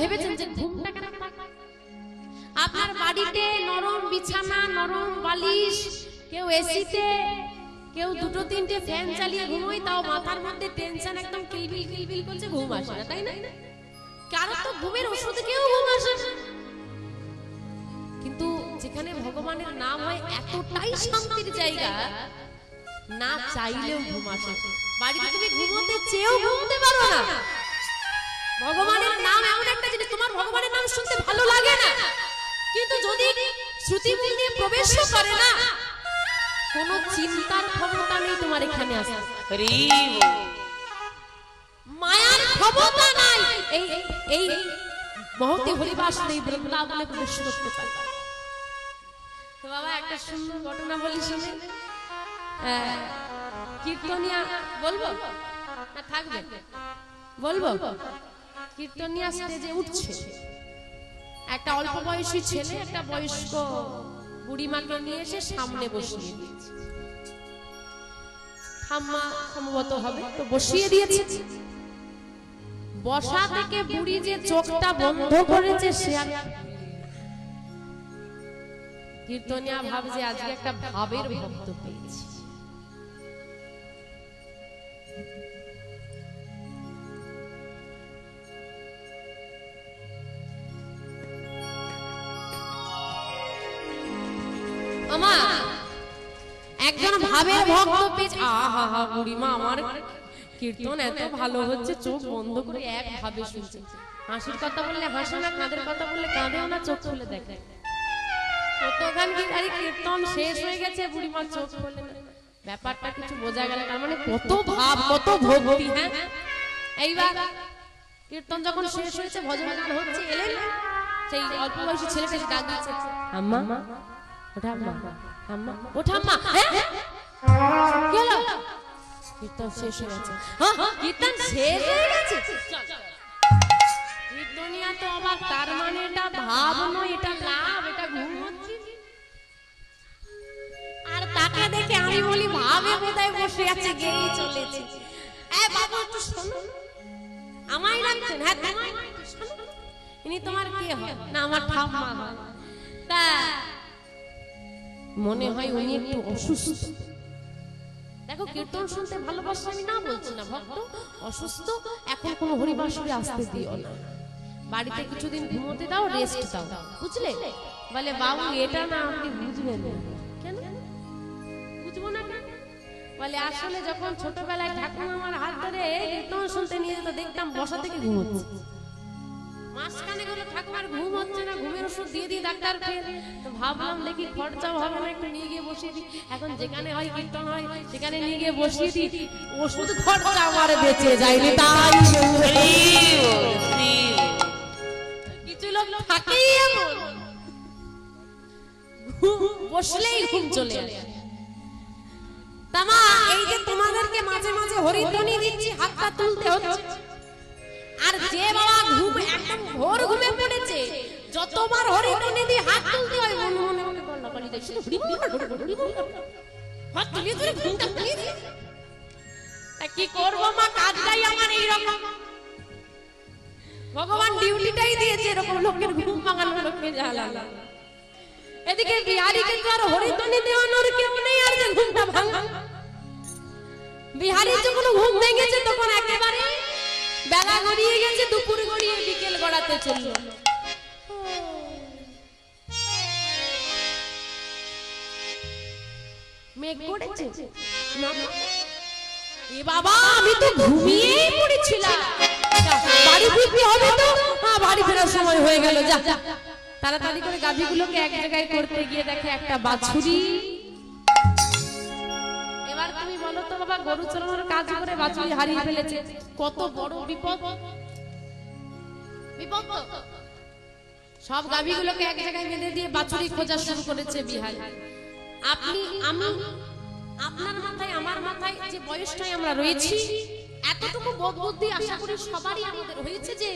ভেবেছেন যে ঘুমটা কেন আপনার বাড়িতে নরম বিছানা, নরম বালিশ, কেউ এসিতে, কেউ দুটো তিনটে ফ্যান চালিয়ে ঘুমোয়, তাও মাথার মধ্যে টেনশন একদম কিলবিল কিলবিল করছে, ঘুম আসে না, তাই না? কারও তো ঘুমের ওষুধ কেউ ঘুম আসে কিন্তু যেখানে ভগবানের নাম হয়, এতটাই শান্তির জায়গা, না চাইলেও ঘুম আসে বাড়িতে তুমি ঘুমোতে চেয়েও ঘুমতে পারো না। ভগবানের নাম এমন একটা জিনিস তোমার ভগবানের নাম শুনতে ভালো লাগে না। কিন্তু যদি শ্রুতি মূল দিয়ে প্রবেশ করে না কোনো চিন্তার ক্ষমতা নেই তোমার এখানে আসে মায়ার ক্ষমতা নাই। এই এই মহতে হরিবাস নেই বৃন্দাবনে প্রবেশ করতে পারে। তো বাবা একটা সুন্দর ঘটনা বলি শুনে। কীর্তনিয়া বলব? না থাকবে। বলব? কীর্তনিয়া স্টেজে উঠছে। একটা অল্প বয়সী ছেলে, একটা বয়স্ক বুড়িমাকে নিয়ে এসে সামনে বসিয়ে ঠাম্মা সম্ভবত হবে, তো বসিয়ে দিয়েছে। বসা থেকে বুড়ি যে চোখটা বন্ধ করেছে, সে কীর্তনিয়া ভাবছে আজকে একটা ভাবের ভক্ত পেয়েছি। আমা একজন ভাবের ভক্ত আহা হা বুড়িমা, আমার কীর্তন এত ভালো হচ্ছে, চোখ বন্ধ করে এক ভাবে শুনছে। হাসির কথা বললে হাসে না কাঁদের কথা বললে কাঁদেও না, চোখ খুলে দেখে। কতখান কি আরে কীর্তন শেষ হয়ে গেছে চোখ খুলে ব্যাপারটা কিছু বোঝা গেল তার মানে কত ভাব, কত ভক্তি হ্যাঁ? এইবার কীর্তন যখন শেষ হয়েছে, ভজন হচ্ছে এলেন সেই অল্প বয়সী ছেলেটা ডাক দিচ্ছে, আম্মা হ্যাঁ কি হলো কীর্তন শেষ হয়ে গেছে কীর্তন শেষ হয়ে গেছে কীর্তনিয়া তো অবাক তার মানে এটা ভাব নয় এটা লাভ এটা ঘুম আর তাকে দেখে আমি বলি ভাবে বোধহয় বসে আছে গেই চলেছে। এ বাবা একটু শোনো। আমায় রাখছেন হ্যাঁ তোমায় ইনি তোমার কে হয়? না আমার ঠাম্মা হয়। তা মনে হয় উনি একটু অসুস্থ। দেখো, কীর্তন শুনতে ভালোবাসে আমি না বলছি না, ভক্ত। অসুস্থ, এখন কোনো হরিবাসরে আসতে দিও না। বাড়িতে কিছুদিন ঘুমোতে দাও রেস্ট দাও। বুঝলে? বলে, বাবু, এটা না আপনি বুঝবেন না। কেন? বুঝব না কেন? বলে, আসলে যখন ছোটবেলায় ঠাকুমা আমার হাত ধরে কীর্তন শুনতে নিয়ে যেত, দেখতাম বসা থেকে ঘুমোচ্ছে। মাঝখানে গেলে ঠাকুমার ঘুম হচ্ছে না ঘুমের ওষুধ দিয়ে দিয়ে ডাক্তার ফের। তো ভাবলাম দেখি খরচাও হবে না একটু নিয়ে গিয়ে বসিয়ে দিই। এখন যেখানে হয় কীর্তন হয় সেখানে নিয়ে গিয়ে বসিয়ে দিই। ওষুধ খরচা আমার বেঁচে যায়নি তাই কিছু লোক থাকেই এমন। বসলেই ঘুম চলে আসে। তামা এই যে তোমাদেরকে মাঝে মাঝে হরিধ্বনি দিচ্ছি হাতটা তুলতে হচ্ছে। আর যে বাবা ঘুম একদম ঘোর ঘুমে পড়েছে, যতবার হরিধ্বনি দিয়ে হাত তুলতে হয়, মনে মনে মনে কল্লা কলি দেয়, শুধু হরি হরি হরি। হাত তুলিয়ে তুলে ঘুমটা তুলিয়ে দিয়ে তা কি করব মা, কাজটাই আমার এইরকম। ভগবান ডিউটিটাই দিয়েছে, এরকম লোকের ঘুম ভাঙানো লোককে জ্বালানো এদিকে বিহারিকে তো আর হরিধ্বনি দেওয়ানোর কেউ নেই, আর যে ঘুমটা ভাঙা বিহারি যখন ঘুম ভেঙেছে, তখন একেবারে বেলা গড়িয়ে গেছে দুপুর গড়িয়ে বিকেল গড়াতে চলল। মেঘ করেছে? এ বাবা আমি তো ঘুমিয়ে পড়েছিলাম। যা, বাড়ি ফিরতে হবে তো। বাড়ি ফেরার সময় গেল যা যা। তাড়াতাড়ি করে গাভীগুলোকে এক জায়গায় করতে গিয়ে দেখে একটা বাছুরি। বলো তো বাবা গরু চড়ানোর কাজ করে বাছুরি হারিয়ে ফেলেছে। কত বড় বিপদ। বিপদ সব গাভীগুলোকে এক জায়গায় বেঁধে দিয়ে বাছুরি খোঁজা শুরু করেছে আপনি, আমি, আপনার মাথায়, আমার মাথায় যে বয়সটাই আমরা রয়েছি, এতটুকু বোধ বুদ্ধি আশা করি সবারই আমাদের হয়েছে যে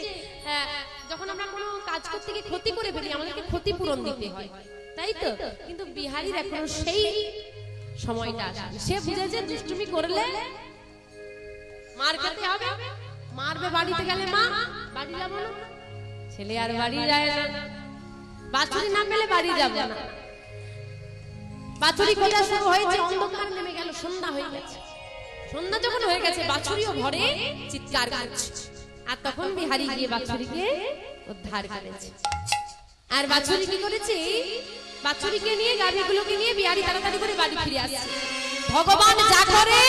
যখন আমরা কোনো কাজ করতে গিয়ে ক্ষতি করে ফেলি, আমাদেরকে ক্ষতিপূরণ দিতে হয়। তাই তো? কিন্তু বিহারির এখন সেই সময়টা সে বুঝেছে দুষ্টুমি করলে মার খেতে হবে? মারবে বাড়িতে গেলে মা? বাড়ি যাব না। ছেলে আর বাড়ি যায় না। বাছুরি না পেলে বাড়ি যাবে না। বাছুরি খোঁজা শুরু হয়েছে? অন্ধকার নেমে গেল সন্ধ্যা হয়ে গেছে। সন্ধ্যা যখন হয়ে গেছে বাছুরিও ঘরে চিৎকার করছে। আর তখন বিহারি গিয়ে বাছুরিকে উদ্ধার করেছে। আর বাছুরি কি করেছে? বাছুরিকে নিয়ে গাড়িগুলোকে নিয়ে বিহারি তাড়াতাড়ি করে বাড়ি ফিরে আসছে। ভগবান যা করে,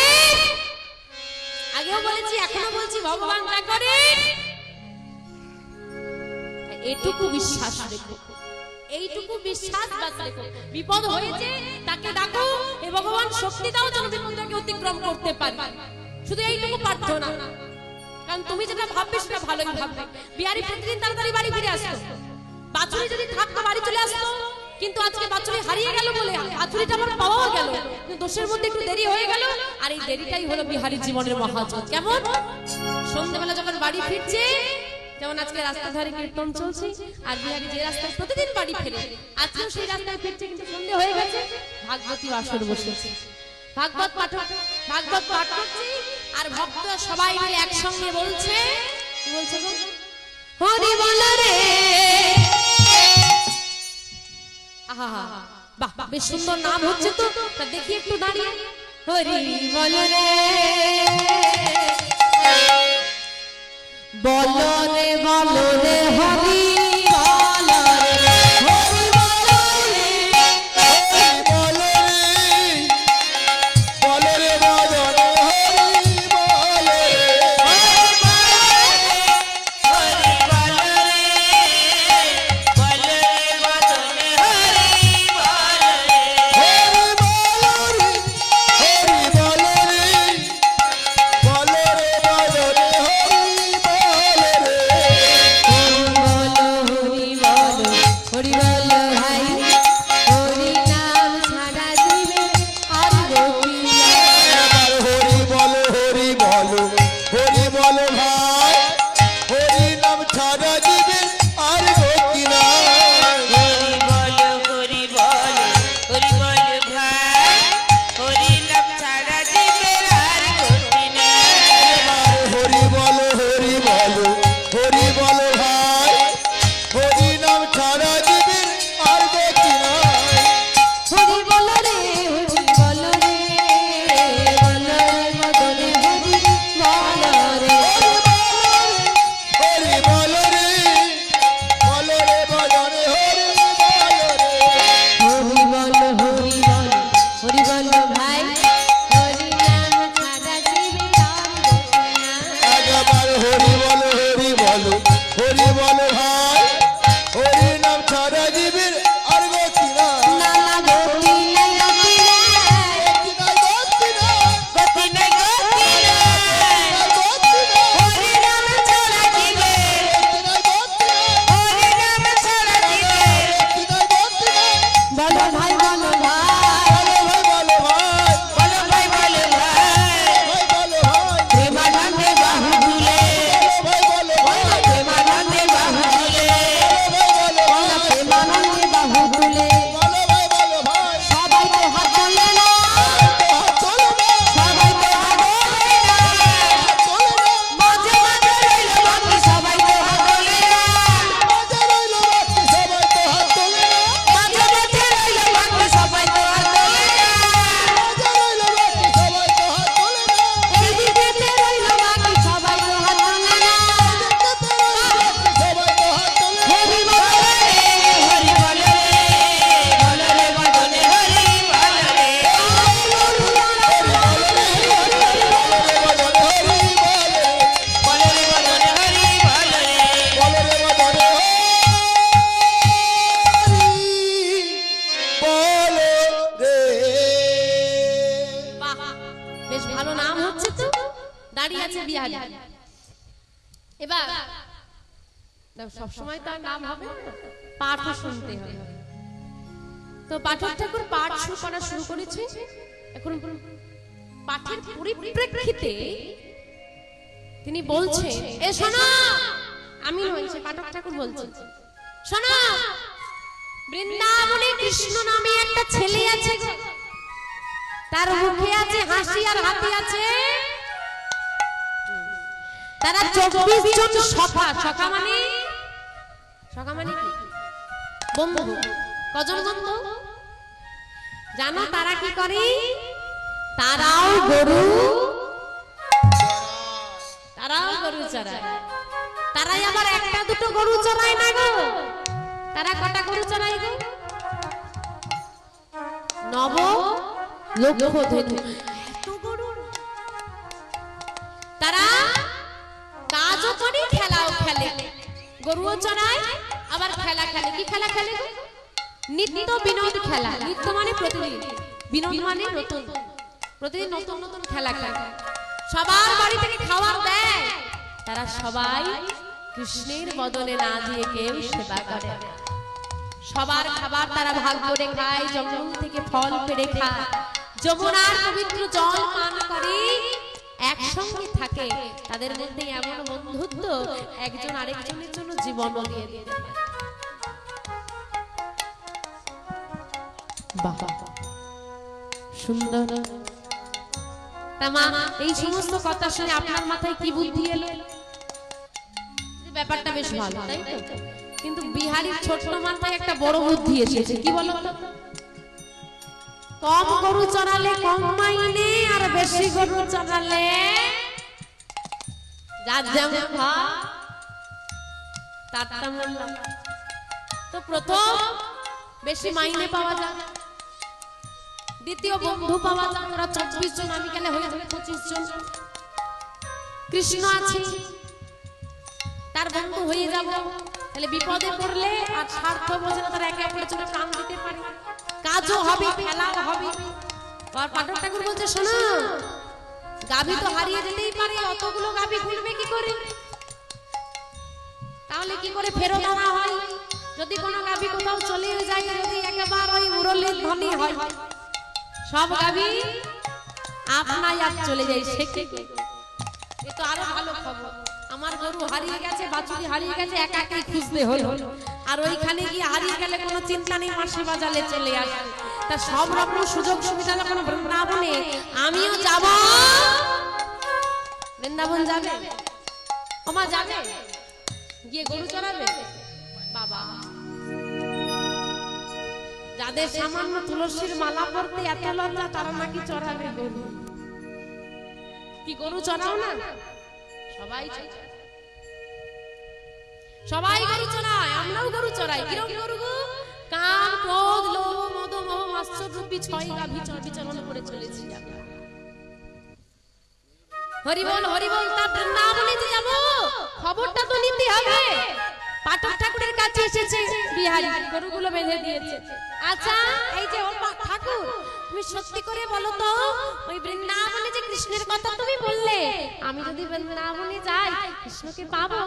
আগেও বলেছি এখনও বলছি, ভগবান যা করে। এটুকু বিশ্বাস রেখো। এইটুকু বিশ্বাস বাস বিপদ হয়েছে, তাকে ডাকো এ ভগবান শক্তি দাও যেন বিপদটাকে অতিক্রম করতে পারে। শুধু এইটুকু প্রার্থনা। কারণ তুমি যেটা ভাববে সেটা ভালোই ভাববে। বিহারি প্রতিদিন তাড়াতাড়ি বাড়ি ফিরে আসতো। বাছুরি যদি থাকতো, বাড়ি চলে আসতো। কিন্তু আজকে বাছুরি হারিয়ে গেল বলে, বাছুরিটা আমার পাওয়াও গেল। দোষের মধ্যে একটু দেরি হয়ে গেল, আর এই দেরিটাই হলো বিহারি জীবনের মহাজন কেমন? সন্ধ্যেবেলা যখন বাড়ি ফিরছে, যেমন আজকে রাস্তা ধারে কীর্তন চলছে, আর বিহারি যে রাস্তায় প্রতিদিন বাড়ি ফেরে, আজকেও সেই রাস্তায় ফিরছে, কিন্তু সন্ধে হয়ে গেছে, ভাগবতী বাসর বসেছে। ভাগবত পাঠ ভাগবত পাঠ করছে, আর ভক্ত সবাই মিলে একসঙ্গে বলছে, কি বলছে গো? হরি বল রে বাহ, বেশ সুন্দর নাম হচ্ছে তো। দেখি একটু দাঁড়িয়ে। হরি বল রে। বল রে বল রে, হরি 再拿 দাঁড়িয়ে আছে বিহারি। এবার সব সময় তার নাম হবে না, পাঠও শুনতে হবে। তো পাঠক ঠাকুর পাঠ শুরু করা শুরু করেছে। এখন পাঠের পরিপ্রেক্ষিতে তিনি বলছেন এ শোনো! আমি সে পাঠক ঠাকুর বলছেন। শোনো! বৃন্দাবনে কৃষ্ণ নামে একটা ছেলে আছে। তার মুখে আছে হাসি আর হাতি আছে। তারা চব্বিশ জন সখা। সখা। মানে? সখা মানে কি? বন্ধু। কজন বন্ধু? জানো তারা কি করে? তারাও গরু। তারাও গরু চড়ায়। তারাই আবার একটা দুটো গরু চড়ায় না গো? তারা কটা গরু চড়ায় গো? নব লক্ষ ধনু খেলা কি খেলা খেলে নিত্য বিনোদ খেলা, নিত্য মানে প্রতিদিন। বিনোদ মানে নতুন। প্রতিদিন নতুন নতুন খেলা খেলে। সবার বাড়ি থেকে খাবার দেয়। তারা সবাই কৃষ্ণের বদলে না দিয়ে কেউ সেবা করে। সবার খাবার তারা ভাগ করে খায়, জঙ্গল থেকে ফল পেড়ে খায়। যমুনার পবিত্র জল পান করে, একসঙ্গে থাকে। তাদের মধ্যে এমন বন্ধুত্ব, একজন আরেকজনের জন্য জীবন দিয়ে দিতে পারে। সুন্দর। এই সমস্ত কথা শুনে আপনার মাথায় কি বুদ্ধি এলো? ব্যাপারটা বেশ ভালো কিন্তু বিহারির ছোট্ট মাথায় একটা বড় বুদ্ধি এসেছে, কি বলো কম গরু চড়ালে কম মাইনে, আর বেশি গরু চড়ালে তো প্রথম বেশি মাইনে পাওয়া যায় দ্বিতীয় বন্ধু পাওয়া যায় ওরা চব্বিশ জন, আমি গেলে হয়ে যাবে পঁচিশ জন? কৃষ্ণ আছে। তার বন্ধু হয়ে যাব। তাহলে বিপদে পড়লে আর স্বার্থ বোঝে না, তারা একে অপরের জন্য প্রাণ দিতে পারে। কাজও হবে, খেলাও হবে। আর পাঠক ঠাকুর বলছে, শোনো, গাভী তো হারিয়ে যেতেই পারে, অতগুলো গাভী খুলবে কি করে? তাহলে কি করে ফেরত আনা হয়? যদি কোনো গাভী কোথাও চলে যায় যদি একেবারে ওই মুরলির ধনী হয়। সব গাভী আপনাই আর চলে যাই কি? এ তো আরও ভালো খবর। আমার গরু হারিয়ে গেছে বাছুরি হারিয়ে গেছে একা একাই খুঁজতে হলো। আর ওইখানে গিয়ে হারিয়ে গেলে কোনো চিন্তা নেই মাসি বাজালে চলে আসে তা সব রকম সুযোগ সুবিধা যখন বৃন্দাবনে? আমিও যাব। বৃন্দাবন যাবে? ওমা যাবে? গিয়ে গরু চড়াবে? যাদের সামান্য তুলসীর মালা পরতে এত লজ্জা, তারা নাকি চড়াবে গরু। কি গরু চড়াও না? সবাই। সবাই গরু চড়ায়, আমরাও গরু চড়াই। কীরকম গরু কাম ক্রোধ, লোভ মদ মোহ মাৎসর রূপী ছয় গাভী, চর, বিচরণ করে চলেছি হরি বল হরি বল তা বৃন্দাবনে যে যাব, খবরটা তো নিতে হবে। পাঠক ঠাকুরের কাছে এসেছে, বিহারি গরুগুলো বেঁধে দিয়েছে। আচ্ছা এই যে ওর ঠাকুর, তুমি সত্যি করে বলো তো, ওই বৃন্দাবনে যে কৃষ্ণের কথা তুমি বললে, আমি যদি বৃন্দাবনে যাই, কৃষ্ণকে পাবো?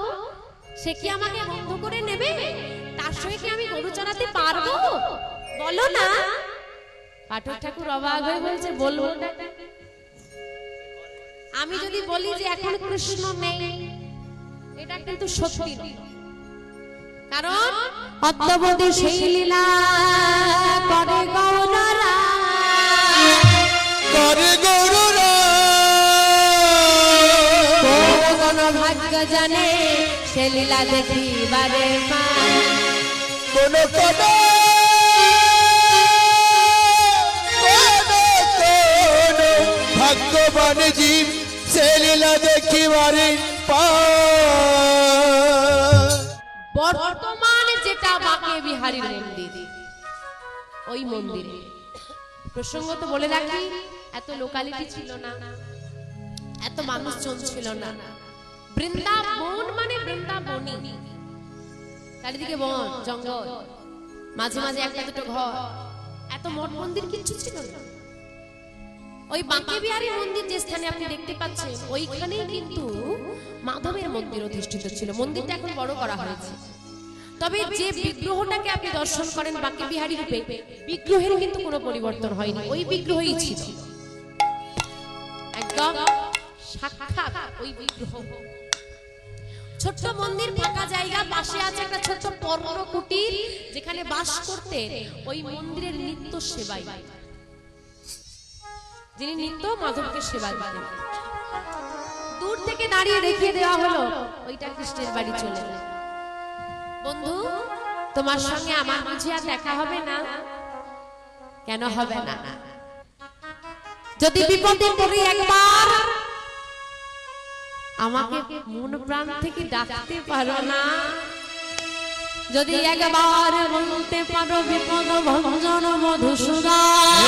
সে কি আমাকে বন্ধ করে নেবে? তার সঙ্গে কি আমি গরু চড়াতে পারব? বলো না। পাঠক ঠাকুর অবাক হয়ে বলছে, বলব আমি যদি বলি যে এখন কৃষ্ণ নেই, এটা কিন্তু সত্যি। কারণ অদ্যবধি সেই লীলা করে গৌররা। করে গরুরা। কোন ভাগ্য জানে সে লীলা দেখিবারে মা। কোন কোন কোন ভাগ্যবান জীব সে লীলা দেখিবারে পায়? বর্তমান যেটা বাঁকে বিহারীর মন্দির। ওই মন্দিরে। প্রসঙ্গত বলে রাখি, এত লোকালিটি ছিল না। এত মানুষজন ছিল না। বৃন্দাবন মানে বৃন্দাবনী। চারিদিকে বন, জঙ্গল। মাঝে মাঝে একটা দুটো ঘর। এত মঠ মন্দির কিচ্ছু ছিল না। ওই বাঁকে বিহারী মন্দির যে স্থানে আপনি দেখতে পাচ্ছেন, ওইখানেই কিন্তু মাধবের মন্দির অধিষ্ঠিত ছিল। মন্দিরটা এখন বড় করা হয়েছে। তবে যে বিগ্রহটাকে আপনি দর্শন করেন বাঁকে বিহারী রূপে বিগ্রহের কিন্তু কোনো পরিবর্তন হয়নি। ওই বিগ্রহই ছিল। একদম সাক্ষাৎ ওই বিগ্রহ। ছোট্ট মন্দির ফাঁকা জায়গা পাশে আছে একটা ছোট্ট পর্ণ কুটির যেখানে বাস করতে ওই মন্দিরের নিত্য সেবাই যিনি নিত্য মাধবকে সেবা দিতেন। দূর থেকে দাঁড়িয়ে দেখিয়ে দেওয়া হলো, ওইটা কৃষ্ণের বাড়ি চলে বন্ধু, তোমার সঙ্গে আমার বুঝি আর দেখা হবে না। কেন হবে না? যদি বিপদে পড়ি একবার, আমাকে মন প্রাণ থেকে ডাকতে পারো না। যদি একবার বলতে পারো বিপদ, ভঞ্জন, মধুসূদন।